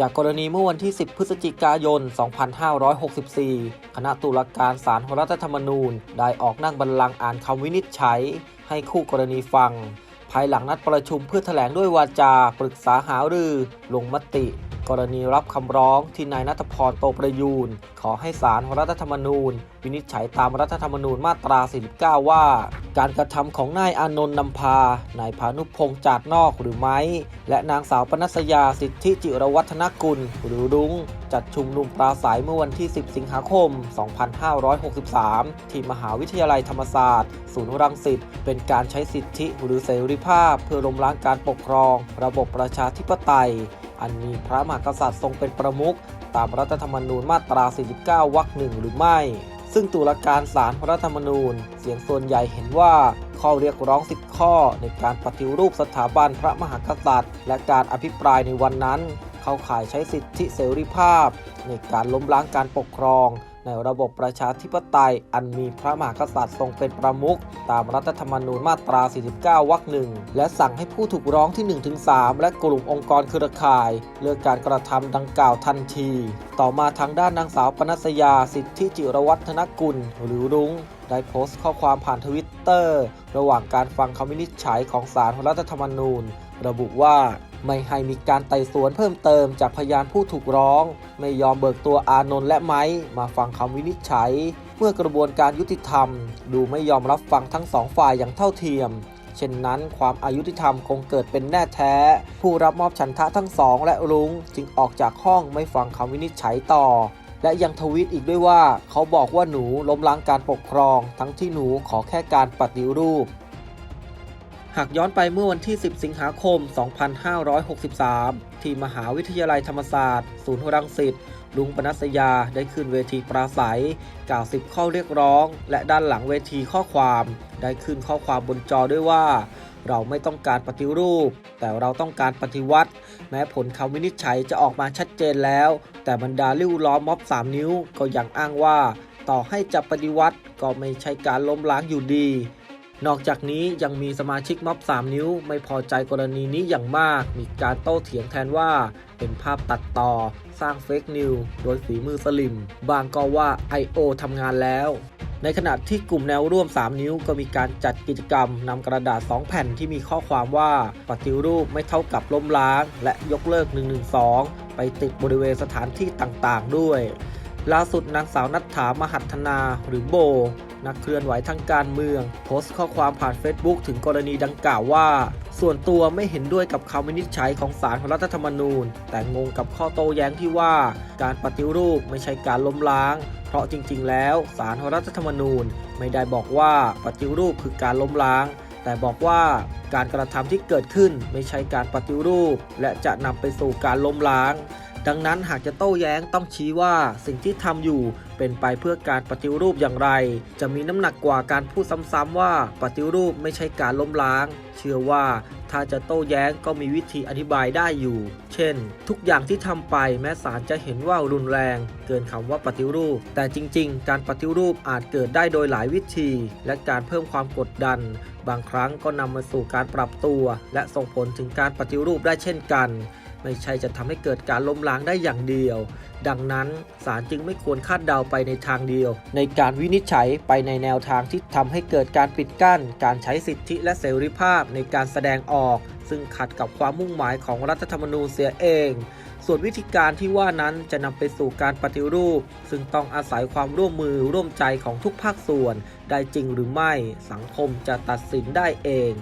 จากกรณีเมื่อวันที่ 10 พฤศจิกายน 2564 คณะตุลาการศาลรัฐธรรมนูญ ได้ออกนั่งบัลลังก์อ่านคำวินิจฉัย ให้คู่กรณีฟัง ภายหลังนัดประชุมเพื่อแถลงด้วยวาจา ปรึกษาหารือ ลงมติ กรณีรับคำร้องที่นายนัทพรโตประยูน ขอให้ศาลรัฐธรรมนูญ วินิจฉัยตามรัฐธรรมนูญมาตรา 49 ว่า การกระทำของนายอานนท์นำพานายพานุพงษ์จาดนอกหรือไม่ และนางสาวปนัสยาสิทธิจิรวัฒนกุล หรือรุ้งจัดชุมนุมปราศัยเมื่อวันที่ 10 สิงหาคม 2563 ที่มหาวิทยาลัยธรรมศาสตร์ ศูนย์รังสิต เป็นการใช้สิทธิหรือเสรีภาพ เพื่อล้มล้างการปกครอง ระบบประชาธิปไตย อันมีพระมหากษัตริย์ทรงเป็นประมุขตามรัฐธรรมนูญมาตรา 49 วรรคหนึ่งหรือไม่ ซึ่งตุลาการศาลรัฐธรรมนูญ เสียงส่วนใหญ่เห็นว่าข้อเรียกร้อง 10 ข้อในการปฏิรูปสถาบันพระมหากษัตริย์ และการอภิปรายในวันนั้น เข้าข่ายใช้สิทธิเสรีภาพ ในการล้มล้างการปกครอง ในระบบประชาธิปไตย อันมีพระมหากษัตริย์ทรงเป็นประมุขตามรัฐธรรมนูญมาตรา 49 วรรคหนึ่งและสั่งให้ผู้ถูกร้องที่ 1-3 และกลุ่มองค์กรเครือข่าย เลิกการกระทำดังกล่าวทันที ต่อมาทางด้านนางสาวปนัสยาสิทธิจิรวัฒนกุล หรือรุ้งได้โพสต์ข้อความผ่านทวิตเตอร์ระหว่างการฟังคำวินิจฉัยของศาลรัฐธรรมนูญ ระบุว่า ไม่ให้มีการไต่สวนเพิ่มเติมจากพยานผู้ถูกร้อง ไม่ยอมเบิกตัวอานนท์และไม้มาฟังคำวินิจฉัย เมื่อกระบวนการยุติธรรม ดูไม่ยอมรับฟังทั้งสองฝ่ายอย่างเท่าเทียม เช่นนั้นความอายุติธรรมคงเกิดเป็นแน่แท้ ผู้รับมอบฉันทะทั้งสองและรุ้งจึงออกจากห้องไม่ฟังคำวินิจฉัยต่อ และยังทวีตอีกด้วยว่า เขาบอกว่าหนูล้มล้างการปกครอง ทั้งที่หนูขอแค่การปฏิรูป หากย้อนไปเมื่อวันที่ 10 สิงหาคม 2563 ที่มหาวิทยาลัยธรรมศาสตร์ ศูนย์รังสิต ลุงปนัสยาได้ขึ้นเวทีปราศัย กล่าว 10 ข้อเรียกร้อง และด้านหลังเวทีข้อความ ได้ขึ้นข้อความบนจอด้วยว่า เราไม่ต้องการปฏิรูป แต่เราต้องการปฏิวัติ แม้ผลคำวินิจฉัยจะออกมาชัดเจนแล้ว แต่บรรดาลิ้วล้อมม็อบ 3 นิ้วก็ยังอ้างว่า ต่อให้จะปฏิวัติก็ไม่ใช่การล้มล้างอยู่ดี นอกจากนี้ยังมีสมาชิกม็อบ 3 นิ้ว ไม่พอใจกรณีนี้อย่างมาก มีการโต้เถียงแทนว่า เป็นภาพตัดต่อ สร้างเฟกนิวโดยฝีมือสลิม บางก็ว่า I.O. ทำงานแล้ว ในขณะที่กลุ่มแนวร่วม 3 นิ้วก็มีการจัดกิจกรรมนำกระดาษ 2 แผ่นที่มีข้อความว่าปฏิรูปไม่เท่ากับล้มล้าง และยกเลิก 112 ไปติดบริเวณสถานที่ต่างๆ ด้วย ล่าสุดนางสาวนัทธามหัฒนาหรือโบ นักเคลื่อนไหวทางการเมือง โพสต์ข้อความผ่าน Facebook ถึงกรณีดังกล่าวว่า ส่วนตัวไม่เห็นด้วยกับคำวินิจฉัยของศาลรัฐธรรมนูญ แต่งงกับข้อโต้แย้งที่ว่า การปฏิรูปไม่ใช่การล้มล้าง เพราะจริง ๆ แล้วศาลรัฐธรรมนูญ ไม่ได้บอกว่าปฏิรูปคือการล้มล้าง แต่บอกว่าการกระทำที่เกิดขึ้นไม่ใช่การปฏิรูป และจะนำไปสู่การล้มล้าง ดังนั้นหากจะโต้แย้งต้องชี้ว่าสิ่งที่ทำอยู่เป็นไปเพื่อการปฏิรูปอย่างไร จะมีน้ำหนักกว่าการพูดซ้ำๆว่าปฏิรูปไม่ใช่การล้มล้าง เชื่อว่าถ้าจะโต้แย้งก็มีวิธีอธิบายได้อยู่ เช่น ทุกอย่างที่ทำไปแม้ศาลจะเห็นว่ารุนแรง เกินคำว่าปฏิรูป แต่จริง ๆ การปฏิรูปอาจเกิดได้โดยหลายวิธี และการเพิ่มความกดดัน บางครั้งก็นำมาสู่การปรับตัว และส่งผลถึงการปฏิรูปได้เช่นกัน ไม่ใช่จะทำให้เกิดการล้มล้างได้อย่างเดียว ดังนั้นศาลจึงไม่ควรคาดเดาไปในทางเดียว ในการวินิจฉัยไปในแนวทางที่ทำให้เกิดการปิดกั้น การใช้สิทธิและเสรีภาพในการแสดงออก ซึ่งขัดกับความมุ่งหมายของรัฐธรรมนูญเสียเอง ส่วนวิธีการที่ว่านั้นจะนำไปสู่การปฏิรูป ซึ่งต้องอาศัยความร่วมมือร่วมใจของทุกภาคส่วน ได้จริงหรือไม่สังคมจะตัดสินได้เอง